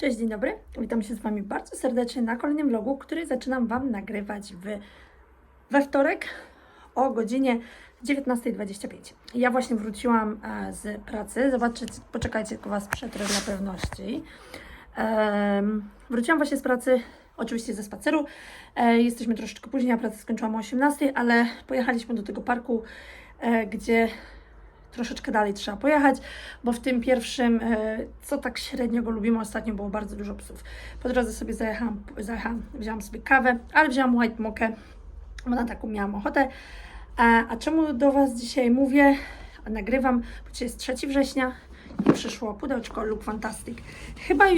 Cześć, dzień dobry. Witam się z Wami bardzo serdecznie na kolejnym vlogu, który zaczynam Wam nagrywać w, we wtorek o godzinie 19.25. Ja właśnie wróciłam e, z pracy. Zobaczcie, poczekajcie, tylko Was przetrę dla pewności. Wróciłam właśnie z pracy, oczywiście ze spaceru. E, jesteśmy troszeczkę później, ja pracę skończyłam o 18.00, ale pojechaliśmy do tego parku, e, gdzie troszeczkę dalej trzeba pojechać, bo w tym pierwszym, e, co tak średnio go lubimy, ostatnio było bardzo dużo psów. Po drodze sobie zajechałam, zajechałam wzięłam sobie kawę, ale wzięłam white mokę, bo na taką miałam ochotę. A, a czemu do Was dzisiaj mówię? Nagrywam, bo dzisiaj jest 3 września i przyszło pudełeczko Look Fantastic. Chyba,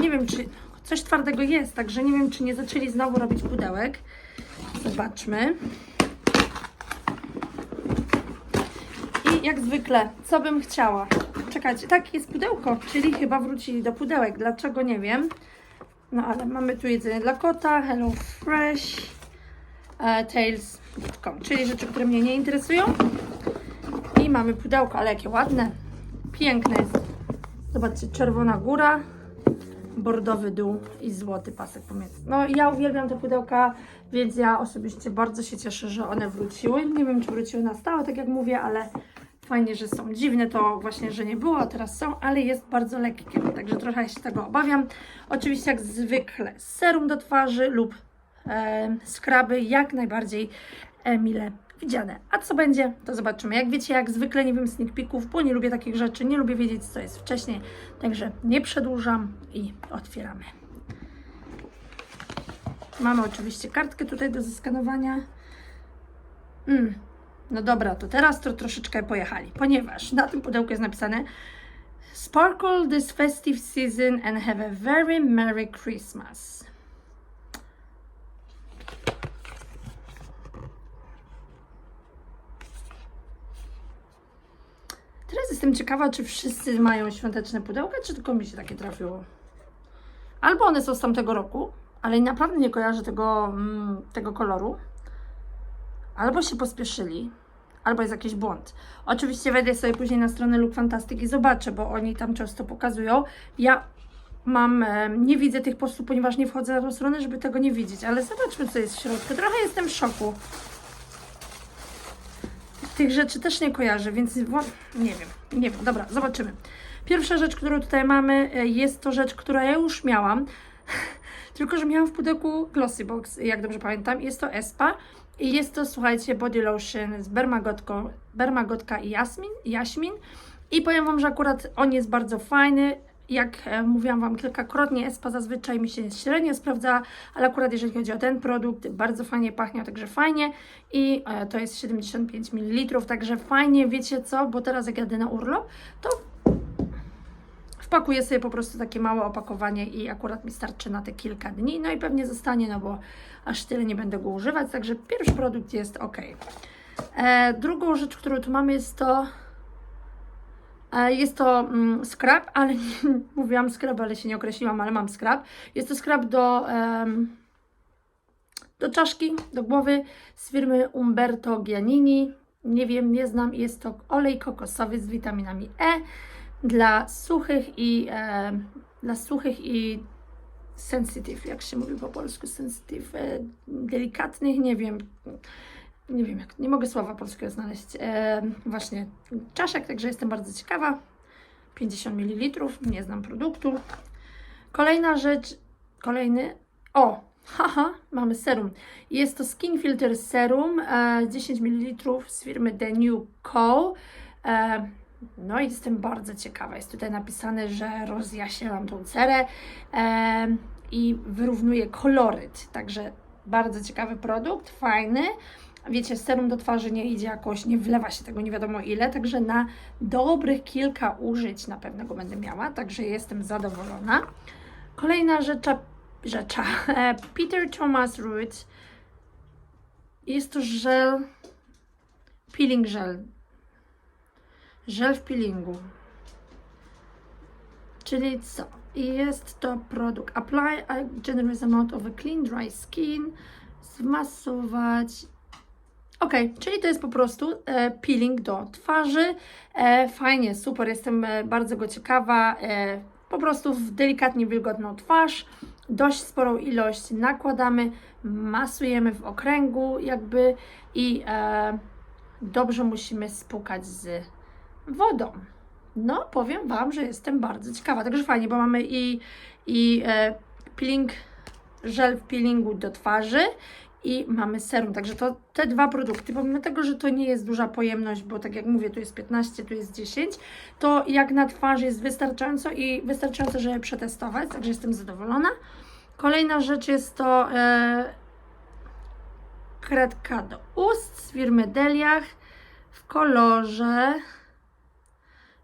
nie wiem, czy coś twardego jest, także nie wiem, czy nie zaczęli znowu robić pudełek. Zobaczmy. Jak zwykle, co bym chciała? Czekajcie, tak, jest pudełko, czyli chyba wrócili do pudełek. Dlaczego nie wiem. No ale mamy tu jedzenie dla kota, Hello Fresh, e, Tails.com, czyli rzeczy, które mnie nie interesują. I mamy pudełko, ale jakie ładne, piękne jest. Zobaczcie, czerwona góra, bordowy dół i złoty pasek pomiędzy. No ja uwielbiam te pudełka, więc ja osobiście bardzo się cieszę, że one wróciły. Nie wiem, czy wróciły na stałe, tak jak mówię, ale fajnie, że są. Dziwne to właśnie, że nie było, a teraz są, ale jest bardzo lekkie, także trochę się tego obawiam. Oczywiście jak zwykle serum do twarzy lub e, skraby jak najbardziej e, mile widziane. A co będzie, to zobaczymy. Jak wiecie, jak zwykle nie wiem sneak peeków, bo nie lubię takich rzeczy, nie lubię wiedzieć, co jest wcześniej, także nie przedłużam i otwieramy. Mamy oczywiście kartkę tutaj do zeskanowania. Mm. No dobra, to teraz to troszeczkę pojechali, ponieważ na tym pudełku jest napisane Sparkle this festive season and have a very merry Christmas. Teraz jestem ciekawa, czy wszyscy mają świąteczne pudełka, czy tylko mi się takie trafiło. Albo one są z tamtego roku, ale naprawdę nie kojarzę tego, mm, tego koloru. Albo się pospieszyli, albo jest jakiś błąd. Oczywiście wejdę sobie później na stronę Look Fantastic i zobaczę, bo oni tam często pokazują. Ja mam, e, nie widzę tych postów, ponieważ nie wchodzę na tą stronę, żeby tego nie widzieć, ale zobaczmy, co jest w środku. Trochę jestem w szoku. Tych rzeczy też nie kojarzę, więc nie wiem, nie wiem. Dobra, zobaczymy. Pierwsza rzecz, którą tutaj mamy, e, jest to rzecz, którą ja już miałam. Tylko, że miałam w pudełku Glossy Box, jak dobrze pamiętam. Jest to Espa i jest to, słuchajcie, body lotion z bermagotką, bermagotka i jasmin, jaśmin. I powiem Wam, że akurat on jest bardzo fajny. Jak e, mówiłam Wam kilkakrotnie, Espa zazwyczaj mi się średnio sprawdza, ale akurat jeżeli chodzi o ten produkt, bardzo fajnie pachnie, także fajnie. I e, to jest 75 ml, także fajnie, wiecie co, bo teraz jak jadę na urlop, to wpakuję sobie po prostu takie małe opakowanie i akurat mi starczy na te kilka dni. No i pewnie zostanie, no bo aż tyle nie będę go używać, także pierwszy produkt jest ok. E, drugą rzecz, którą tu mamy jest to e, jest to mm, scrap, ale nie, mówiłam scrap, ale się nie określiłam, ale mam scrap. Jest to scrap do em, do czaszki, do głowy z firmy Umberto Giannini. Nie wiem, nie znam. Jest to olej kokosowy z witaminami E dla suchych i e, dla suchych i sensitive, jak się mówi po polsku, sensitive, e, delikatnych, nie wiem, nie wiem, jak, nie mogę słowa polskiego znaleźć, e, właśnie czaszek, także jestem bardzo ciekawa. 50 ml, nie znam produktu. Kolejna rzecz, kolejny, o, haha, mamy serum. Jest to Skin Filter Serum, e, 10 ml z firmy The New Co. E, no i jestem bardzo ciekawa. Jest tutaj napisane, że rozjaśnia nam tą cerę e, i wyrównuje koloryt. Także bardzo ciekawy produkt, fajny. Wiecie, serum do twarzy nie idzie jakoś, nie wlewa się tego nie wiadomo ile, także na dobrych kilka użyć na pewno go będę miała, także jestem zadowolona. Kolejna rzecz, rzecza, e, Peter Thomas Root. Jest to żel, peeling gel żel w peelingu. Czyli co? Jest to produkt Apply a generous amount of a clean dry skin. Zmasować. Ok, czyli to jest po prostu e, peeling do twarzy. E, fajnie, super, jestem e, bardzo go ciekawa. E, po prostu w delikatnie wilgotną twarz. Dość sporą ilość nakładamy, masujemy w okręgu jakby i e, dobrze musimy spłukać z wodą. No, powiem Wam, że jestem bardzo ciekawa. Także fajnie, bo mamy i, i e, peeling, żel w peelingu do twarzy i mamy serum. Także to te dwa produkty, pomimo tego, że to nie jest duża pojemność, bo tak jak mówię, tu jest 15, tu jest 10, to jak na twarz jest wystarczająco i wystarczająco, żeby przetestować, także jestem zadowolona. Kolejna rzecz jest to e, kredka do ust z firmy Deliach w kolorze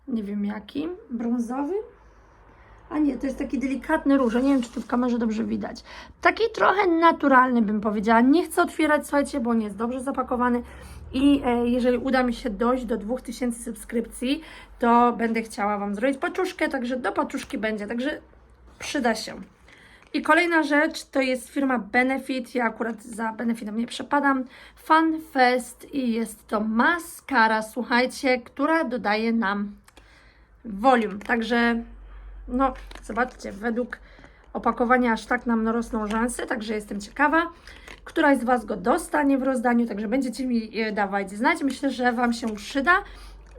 nie wiem jakim, brązowy. A nie, to jest taki delikatny róż. Nie wiem, czy tu w kamerze dobrze widać. Taki trochę naturalny bym powiedziała. Nie chcę otwierać, słuchajcie, bo on jest dobrze zapakowany. I e, jeżeli uda mi się dojść do 2000 subskrypcji, to będę chciała Wam zrobić paczuszkę, także do paczuszki będzie, także przyda się. I kolejna rzecz to jest firma Benefit. Ja akurat za Benefitem nie przepadam. Fun Fest i jest to maskara, słuchajcie, która dodaje nam volume. Także, no, zobaczcie, według opakowania aż tak nam rosną rzęsy, także jestem ciekawa, któraś z Was go dostanie w rozdaniu, także będziecie mi e, dawać znać. Myślę, że Wam się przyda.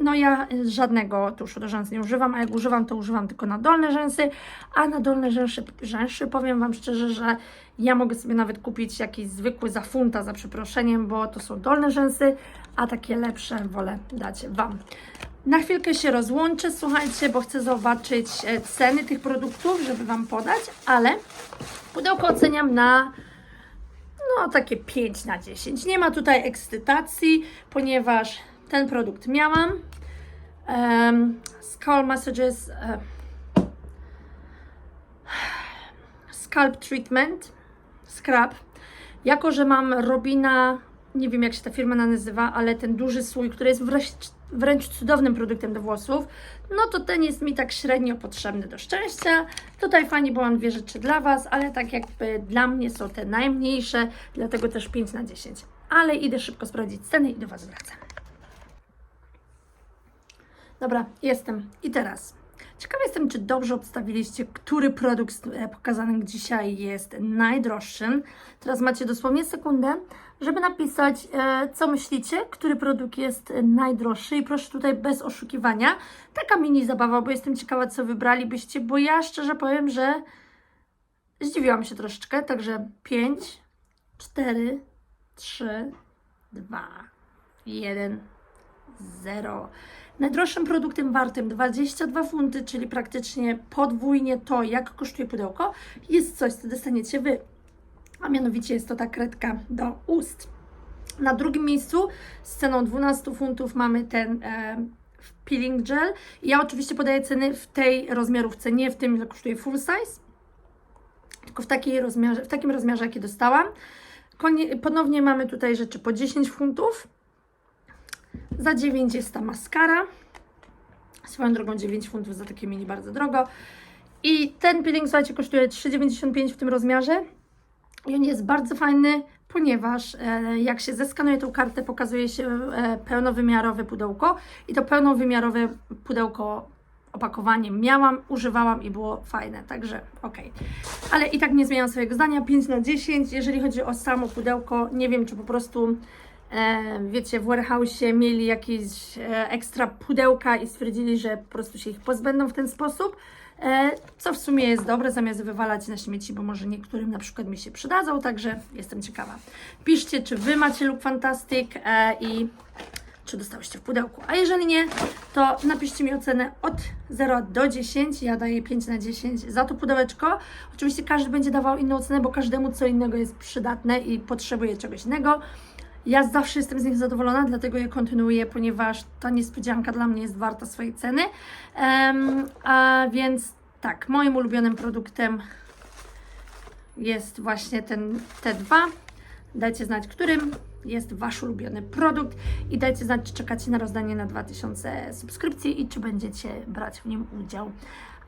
No ja żadnego tuszu do rzęs nie używam, a jak używam, to używam tylko na dolne rzęsy, a na dolne rzęsy, rzęsy powiem Wam szczerze, że ja mogę sobie nawet kupić jakiś zwykły za funta, za przeproszeniem, bo to są dolne rzęsy, a takie lepsze wolę dać Wam. Na chwilkę się rozłączę, słuchajcie, bo chcę zobaczyć e, ceny tych produktów, żeby Wam podać, ale pudełko oceniam na no takie 5 na 10. Nie ma tutaj ekscytacji, ponieważ ten produkt miałam. Um, Skull Massages e, Scalp Treatment Scrub. Jako, że mam Robina, nie wiem jak się ta firma nazywa, ale ten duży słój, który jest wręcz, wręcz cudownym produktem do włosów, no to ten jest mi tak średnio potrzebny do szczęścia. Tutaj fajnie, bo mam dwie rzeczy dla Was, ale tak jakby dla mnie są te najmniejsze, dlatego też 5 na 10. Ale idę szybko sprawdzić ceny i do Was wracam. Dobra, jestem. I teraz. Ciekawa jestem, czy dobrze obstawiliście, który produkt e, pokazany dzisiaj jest najdroższym. Teraz macie dosłownie sekundę, żeby napisać, e, co myślicie, który produkt jest najdroższy. I proszę tutaj bez oszukiwania. Taka mini zabawa, bo jestem ciekawa, co wybralibyście, bo ja szczerze powiem, że zdziwiłam się troszeczkę. Także 5, 4, 3, 2, 1, 0. Najdroższym produktem wartym 22 funty, czyli praktycznie podwójnie to, jak kosztuje pudełko, jest coś, co dostaniecie Wy. A mianowicie jest to ta kredka do ust. Na drugim miejscu z ceną 12 funtów mamy ten e, peeling gel. Ja oczywiście podaję ceny w tej rozmiarówce, nie w tym, ile kosztuje full size, tylko w, takiej rozmiarze, w takim rozmiarze, jaki dostałam. Konie, ponownie mamy tutaj rzeczy po 10 funtów. Za 9 jest ta maskara. Swoją drogą 9 funtów za takie mini bardzo drogo. I ten peeling, słuchajcie, kosztuje 3,95 w tym rozmiarze. I on jest bardzo fajny, ponieważ e, jak się zeskanuje tą kartę, pokazuje się e, pełnowymiarowe pudełko. I to pełnowymiarowe pudełko opakowanie miałam, używałam i było fajne, także ok. Ale i tak nie zmieniam swojego zdania, 5 na 10. Jeżeli chodzi o samo pudełko, nie wiem, czy po prostu e, wiecie, w warehouse'ie mieli jakieś e, ekstra pudełka i stwierdzili, że po prostu się ich pozbędą w ten sposób, co w sumie jest dobre, zamiast wywalać na śmieci, bo może niektórym na przykład mi się przydadzą, także jestem ciekawa. Piszcie, czy Wy macie Look Fantastic e, i czy dostałyście w pudełku. A jeżeli nie, to napiszcie mi ocenę od 0 do 10. Ja daję 5 na 10 za to pudełeczko. Oczywiście każdy będzie dawał inną ocenę, bo każdemu co innego jest przydatne i potrzebuje czegoś innego. Ja zawsze jestem z nich zadowolona, dlatego je kontynuuję, ponieważ ta niespodzianka dla mnie jest warta swojej ceny. Um, a więc tak, moim ulubionym produktem jest właśnie ten T2. Dajcie znać, którym jest Wasz ulubiony produkt i dajcie znać, czy czekacie na rozdanie na 2000 subskrypcji i czy będziecie brać w nim udział.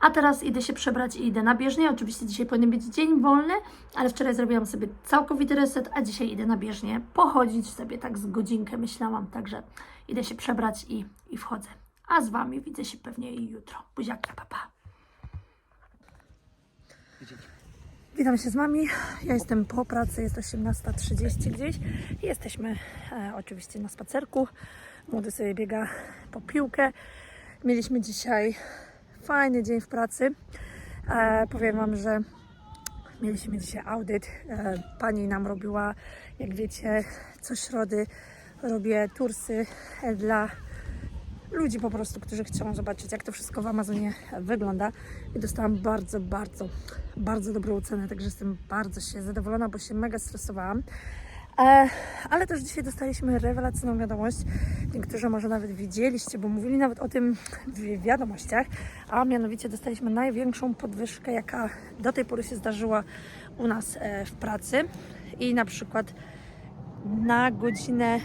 A teraz idę się przebrać i idę na bieżnię. Oczywiście dzisiaj powinien być dzień wolny, ale wczoraj zrobiłam sobie całkowity reset, a dzisiaj idę na bieżnię pochodzić sobie tak z godzinkę myślałam, także idę się przebrać i, i wchodzę. A z Wami widzę się pewnie jutro. Buziaki, papa. Pa. Witam się z Wami. Ja jestem po pracy, jest 18.30 gdzieś. Jesteśmy e, oczywiście na spacerku. Młody sobie biega po piłkę. Mieliśmy dzisiaj fajny dzień w pracy. E, powiem Wam, że mieliśmy dzisiaj audyt. E, pani nam robiła, jak wiecie, co środy robię tursy dla ludzi po prostu, którzy chcą zobaczyć, jak to wszystko w Amazonie wygląda. I dostałam bardzo, bardzo, bardzo dobrą cenę, także jestem bardzo się zadowolona, bo się mega stresowałam. E, ale też dzisiaj dostaliśmy rewelacyjną wiadomość. Niektórzy może nawet widzieliście, bo mówili nawet o tym w wiadomościach, a mianowicie dostaliśmy największą podwyżkę, jaka do tej pory się zdarzyła u nas e, w pracy. I na przykład na godzinę,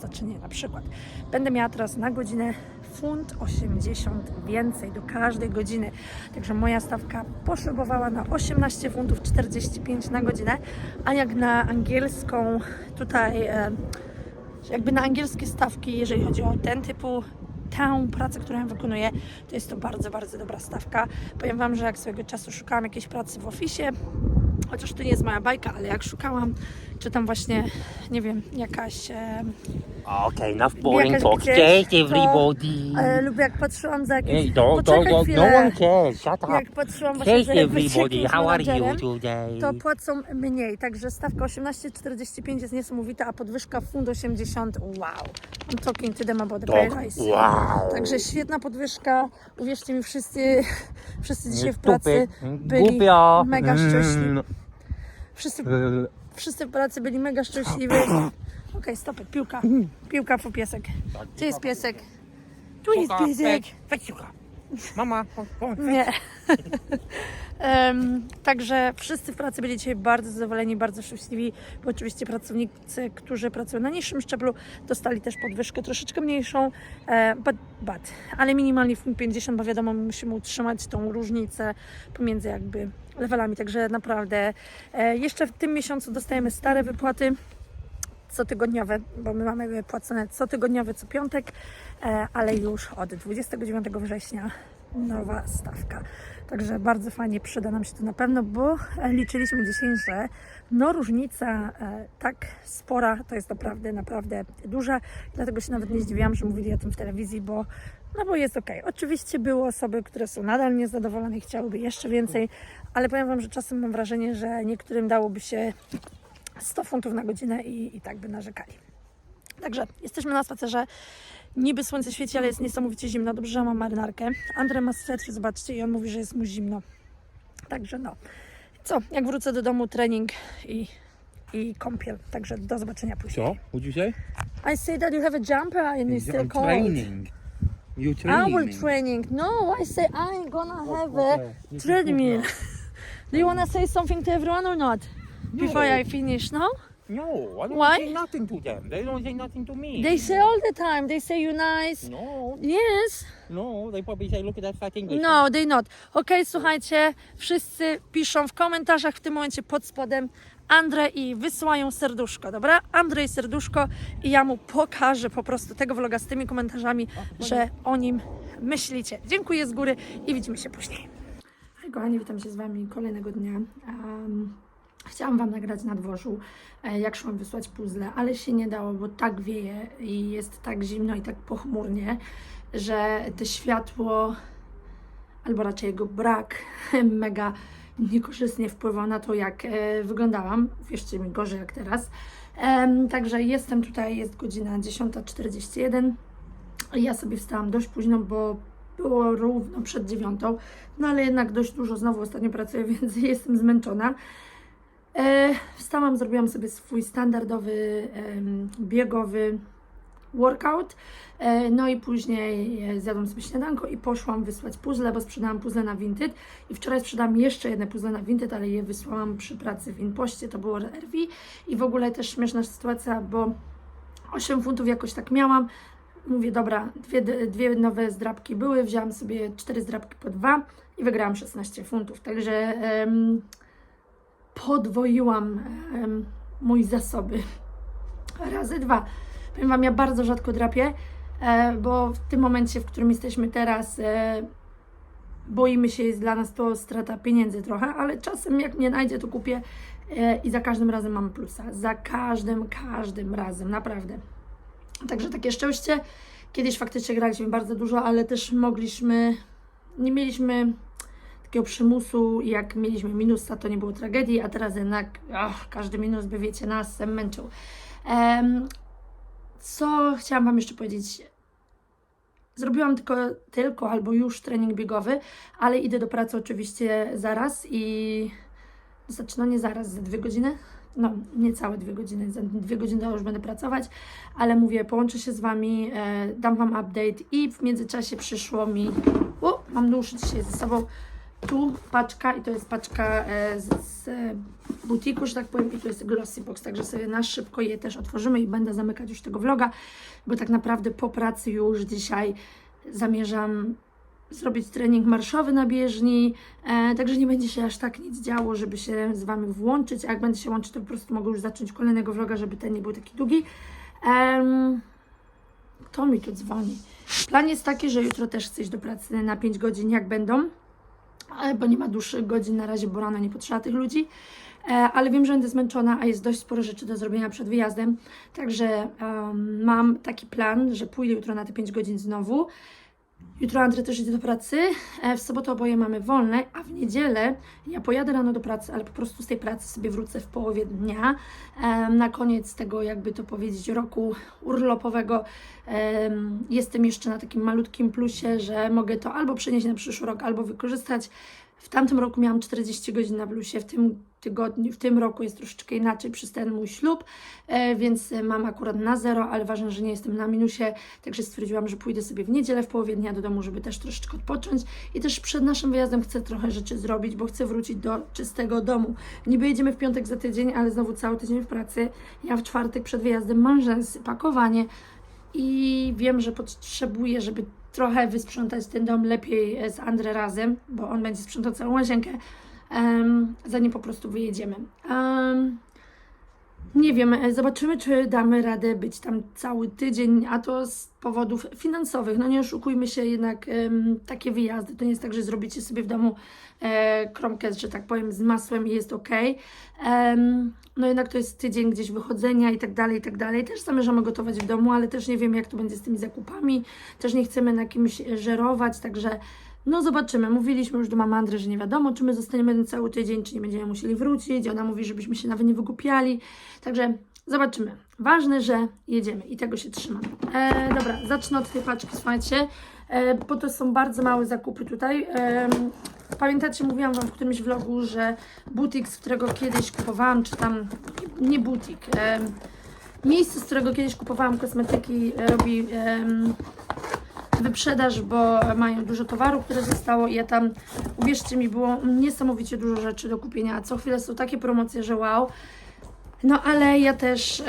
znaczy nie, na przykład, będę miała teraz na godzinę funt 80 więcej do każdej godziny. Także moja stawka poszybowała na 18 funtów 45 na godzinę, a jak na angielską tutaj e, jakby na angielskie stawki, jeżeli chodzi o ten typu tę pracę, którą wykonuję, to jest to bardzo, bardzo dobra stawka. Powiem Wam, że jak swojego czasu szukałam jakiejś pracy w oficie, chociaż to nie jest moja bajka, ale jak szukałam, czy tam właśnie, nie wiem, jakaś e, Okay, enough boring Jakaś talk. gdzieś, Cześć to- everybody. e, lub jak patrzyłam za jakimś... Hey, don't, Poczekaj don't, don't, no chwilę. one cares. Shut up. Jak patrzyłam właśnie Cześć za everybody, how are you today? to płacą mniej, także stawka 18,45 jest niesamowita, a podwyżka fund 80, wow. I'm talking to them about the Dog, wow. Także świetna podwyżka, uwierzcie mi, wszyscy, wszyscy dzisiaj w pracy byli Głupio. mega szczęśliwi. Mm. Wszyscy. Wszyscy w pracy byli mega szczęśliwi. Okej, stopy, piłka, piłka po piesek. Gdzie jest piesek? Tu jest piesek. weź, suka. Mama, chodź. Nie. Także wszyscy w pracy byli dzisiaj bardzo zadowoleni, bardzo szczęśliwi, bo oczywiście pracownicy, którzy pracują na niższym szczeblu, dostali też podwyżkę troszeczkę mniejszą, e, but, but, ale minimalnie w 50, bo wiadomo, my musimy utrzymać tą różnicę pomiędzy jakby levelami, także naprawdę e, jeszcze w tym miesiącu dostajemy stare wypłaty, cotygodniowe, bo my mamy płacone cotygodniowe co piątek, e, ale już od 29 września nowa stawka. Także bardzo fajnie przyda nam się to na pewno, bo e, liczyliśmy dzisiaj, że no różnica e, tak spora to jest naprawdę, naprawdę duża. Dlatego się nawet nie zdziwiłam, że mówili o tym w telewizji, bo no bo jest ok. Oczywiście były osoby, które są nadal niezadowolone i chciałyby jeszcze więcej, ale powiem Wam, że czasem mam wrażenie, że niektórym dałoby się 100 funtów na godzinę i, i tak by narzekali. Także jesteśmy na spacerze. Niby słońce świeci, ale jest niesamowicie zimno. Dobrze, że mam marynarkę. Andrzej ma swetr, zobaczcie, i on mówi, że jest mu zimno. Także no. Co, jak wrócę do domu, trening i, i kąpiel. Także do zobaczenia później. So, what'd you say? I say that you have a jumper and it's still cold. training. You training me. training. No, I say I'm gonna have a treadmill. Do you wanna say something to everyone or not? Before No. I finish, no? now. No, I don't Why? say nothing to them. They don't say nothing to me. They say all the time. They say you nice. No, Yes. no, they probably say, look at that fat English. No, they not. Okej, słuchajcie, wszyscy piszą w komentarzach w tym momencie pod spodem Andrzej i wysyłają serduszko, dobra? Andrzej serduszko i ja mu pokażę po prostu tego vloga z tymi komentarzami, że o nim myślicie. Dziękuję z góry i widzimy się później. Hej kochani, witam się z Wami kolejnego dnia. Um, chciałam Wam nagrać na dworzu, e, jak szłam wysłać puzzle, ale się nie dało, bo tak wieje i jest tak zimno i tak pochmurnie, że to światło albo raczej jego brak mega niekorzystnie wpływał na to, jak e, wyglądałam. Wierzcie mi, gorzej jak teraz. Także jestem tutaj, jest godzina 10.41. Ja sobie wstałam dość późno, bo było równo przed dziewiątą, no ale jednak dość dużo znowu ostatnio pracuję, więc jestem zmęczona. E, wstałam, zrobiłam sobie swój standardowy biegowy workout. E, No i później e, zjadłam sobie śniadanko i poszłam wysłać puzzle, bo sprzedałam puzzle na Vinted. I wczoraj sprzedałam jeszcze jedne puzzle na Vinted, ale je wysłałam przy pracy w Inpoście, to było RV. I w ogóle też śmieszna sytuacja, bo 8 funtów jakoś tak miałam. Mówię, dobra, dwie, dwie nowe zdrabki były, wzięłam sobie cztery zdrabki po dwa i wygrałam 16 funtów. Także podwoiłam em, mój zasoby razy dwa. Powiem Wam, ja bardzo rzadko drapię, e, bo w tym momencie, w którym jesteśmy teraz, e, boimy się, jest dla nas to strata pieniędzy trochę, ale czasem jak mnie najdzie, to kupię e, i za każdym razem mam plusa. Za każdym, każdym razem, naprawdę. Także takie szczęście. Kiedyś faktycznie graliśmy bardzo dużo, ale też mogliśmy, nie mieliśmy takiego przymusu, jak mieliśmy minusa, to nie było tragedii, a teraz jednak ach, każdy minus by, wiecie, nas męczył. Em, co chciałam Wam jeszcze powiedzieć? Zrobiłam tylko, tylko albo już trening biegowy, ale idę do pracy oczywiście zaraz i znaczy no nie zaraz, za dwie godziny. No, niecałe dwie godziny, za dwie godziny już będę pracować, ale mówię, połączę się z Wami, e, dam Wam update i w międzyczasie przyszło mi, o, mam nóż dzisiaj ze sobą, tu paczka i to jest paczka e, z, z e, butiku, że tak powiem, i to jest Glossy Box, także sobie na szybko je też otworzymy i będę zamykać już tego vloga, bo tak naprawdę po pracy już dzisiaj zamierzam zrobić trening marszowy na bieżni, e, także nie będzie się aż tak nic działo, żeby się z Wami włączyć, a jak będę się łączyć, to po prostu mogę już zacząć kolejnego vloga, żeby ten nie był taki długi. Em, kto mi tu dzwoni? Plan jest taki, że jutro też chcę iść do pracy na 5 godzin, jak będą, bo nie ma dłuższych godzin na razie, bo rano nie potrzeba tych ludzi. E, ale wiem, że będę zmęczona, a jest dość sporo rzeczy do zrobienia przed wyjazdem. Także em, mam taki plan, że pójdę jutro na te 5 godzin znowu. Jutro Andrzej też idzie do pracy, e, w sobotę oboje mamy wolne, a w niedzielę ja pojadę rano do pracy, ale po prostu z tej pracy sobie wrócę w połowie dnia. Em, Na koniec tego, jakby to powiedzieć, roku urlopowego em, jestem jeszcze na takim malutkim plusie, że mogę to albo przenieść na przyszły rok, albo wykorzystać. W tamtym roku miałam 40 godzin na plusie, w tym tygodniu, w tym roku jest troszeczkę inaczej przez ten mój ślub, e, więc e, mam akurat na zero, ale ważne, że nie jestem na minusie, także stwierdziłam, że pójdę sobie w niedzielę w połowie dnia do domu, żeby też troszeczkę odpocząć i też przed naszym wyjazdem chcę trochę rzeczy zrobić, bo chcę wrócić do czystego domu. Niby jedziemy w piątek za tydzień, ale znowu cały tydzień w pracy. Ja w czwartek przed wyjazdem mam rzęsy, pakowanie i wiem, że potrzebuję, żeby trochę wysprzątać ten dom lepiej e, z Andrę razem, bo on będzie sprzątał całą łazienkę, em, zanim po prostu wyjedziemy. Em, nie wiem, e, zobaczymy, czy damy radę być tam cały tydzień, a to z powodów finansowych. No nie oszukujmy się, jednak em, takie wyjazdy to nie jest tak, że zrobicie sobie w domu e, kromkę, że tak powiem, z masłem i jest ok. Em, no jednak to jest tydzień gdzieś wychodzenia i tak dalej, i tak dalej. Też zamierzamy gotować w domu, ale też nie wiem, jak to będzie z tymi zakupami. Też nie chcemy na kimś żerować, także no zobaczymy. Mówiliśmy już do mamy Andry, że nie wiadomo, czy my zostaniemy ten cały tydzień, czy nie będziemy musieli wrócić. Ona mówi, żebyśmy się nawet nie wygłupiali. Także zobaczymy. Ważne, że jedziemy i tego się trzymam. E, dobra, zacznę od tej paczki, słuchajcie, e, bo to są bardzo małe zakupy tutaj. E, pamiętacie, mówiłam Wam w którymś vlogu, że butik, z którego kiedyś kupowałam, czy tam, nie butik, e, miejsce, z którego kiedyś kupowałam kosmetyki, e, robi... em, wyprzedaż, bo mają dużo towaru, które zostało i ja tam, uwierzcie mi, było niesamowicie dużo rzeczy do kupienia, co chwilę są takie promocje, że wow. No ale ja też,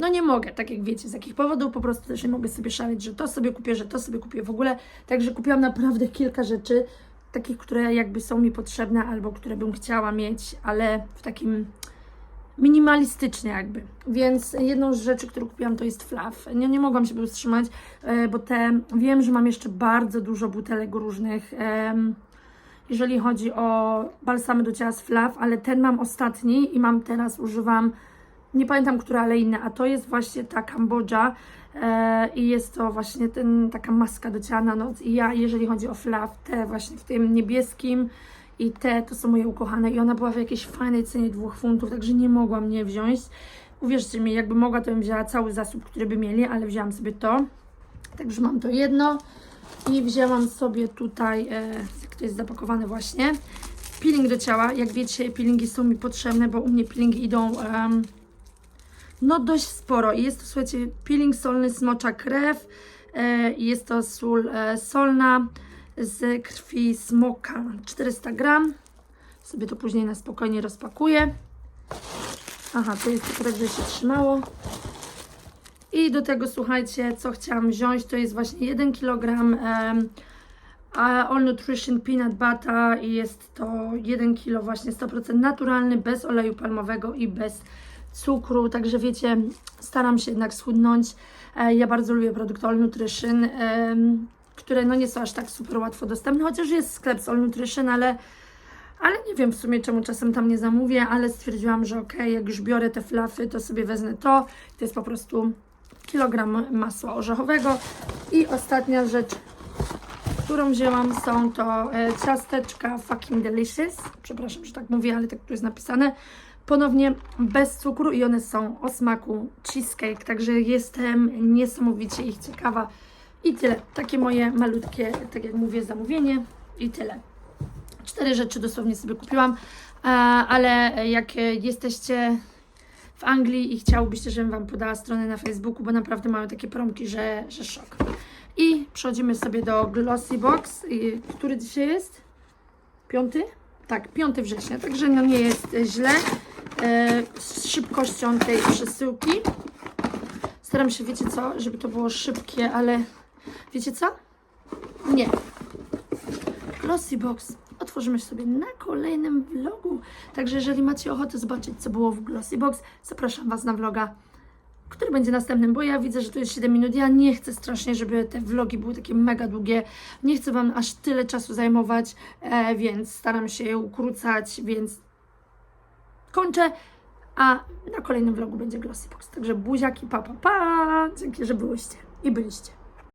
no nie mogę, tak jak wiecie, z jakich powodów, po prostu też nie mogę sobie szaleć, że to sobie kupię, że to sobie kupię w ogóle, także kupiłam naprawdę kilka rzeczy, takich, które jakby są mi potrzebne albo które bym chciała mieć, ale w takim minimalistycznie jakby. Więc jedną z rzeczy, którą kupiłam, to jest flaw. Nie, nie mogłam się powstrzymać, e, bo te, wiem, że mam jeszcze bardzo dużo butelek różnych, jeżeli chodzi o balsamy do ciała z flaw, ale ten mam ostatni i mam teraz, używam, nie pamiętam, która, ale inna, a to jest właśnie ta Kambodża e, i jest to właśnie ten, taka maska do ciała na noc i ja, jeżeli chodzi o flaw, te właśnie w tym niebieskim, i te to są moje ukochane i ona była w jakiejś fajnej cenie dwóch funtów, także nie mogłam nie wziąć. Uwierzcie mi, jakby mogła, to bym wzięła cały zasób, który by mieli, ale wzięłam sobie to. Także mam to jedno i wzięłam sobie tutaj, e, jak to jest zapakowane właśnie, peeling do ciała. Jak wiecie, peelingi są mi potrzebne, bo u mnie peelingi idą em, no dość sporo. Jest to, słuchajcie, peeling solny smocza krew e, jest to sól e, solna z krwi smoka 400 gram. Sobie to później na spokojnie rozpakuję. Aha, to jest tak, że się trzymało. I do tego słuchajcie, co chciałam wziąć, to jest właśnie 1 kg All Nutrition Peanut Butter i jest to 1 kg właśnie 100% naturalny, bez oleju palmowego i bez cukru, także wiecie, staram się jednak schudnąć. E, Ja bardzo lubię produkt All Nutrition. Które no nie są aż tak super łatwo dostępne, chociaż jest sklep All Nutrition, ale, ale nie wiem w sumie czemu czasem tam nie zamówię, ale stwierdziłam, że okej, jak już biorę te flafy, to sobie wezmę to. To jest po prostu kilogram masła orzechowego. I ostatnia rzecz, którą wzięłam, są to e, ciasteczka fucking delicious. Przepraszam, że tak mówię, ale tak tu jest napisane. Ponownie bez cukru i one są o smaku cheesecake, także jestem niesamowicie ich ciekawa. I tyle. Takie moje malutkie, tak jak mówię, zamówienie i tyle. Cztery rzeczy dosłownie sobie kupiłam, ale jak e, jesteście w Anglii i chciałobyście, żebym Wam podała stronę na Facebooku, bo naprawdę mają takie promki, że, że szok. I przechodzimy sobie do Glossy Box, który dzisiaj jest? Piąty? Tak, 5 września, także no nie jest źle e, z szybkością tej przesyłki. Staram się, wiecie co, żeby to było szybkie, ale wiecie co? Nie. Glossy Box otworzymy sobie na kolejnym vlogu. Także jeżeli macie ochotę zobaczyć, co było w Glossy Box, zapraszam Was na vloga, który będzie następnym, bo ja widzę, że tu jest 7 minut. Ja nie chcę strasznie, żeby te vlogi były takie mega długie. Nie chcę Wam aż tyle czasu zajmować, e, więc staram się je ukrócać, więc kończę. A na kolejnym vlogu będzie Glossy Box. Także buziaki, pa, pa, pa. Dzięki, że byłyście i byliście.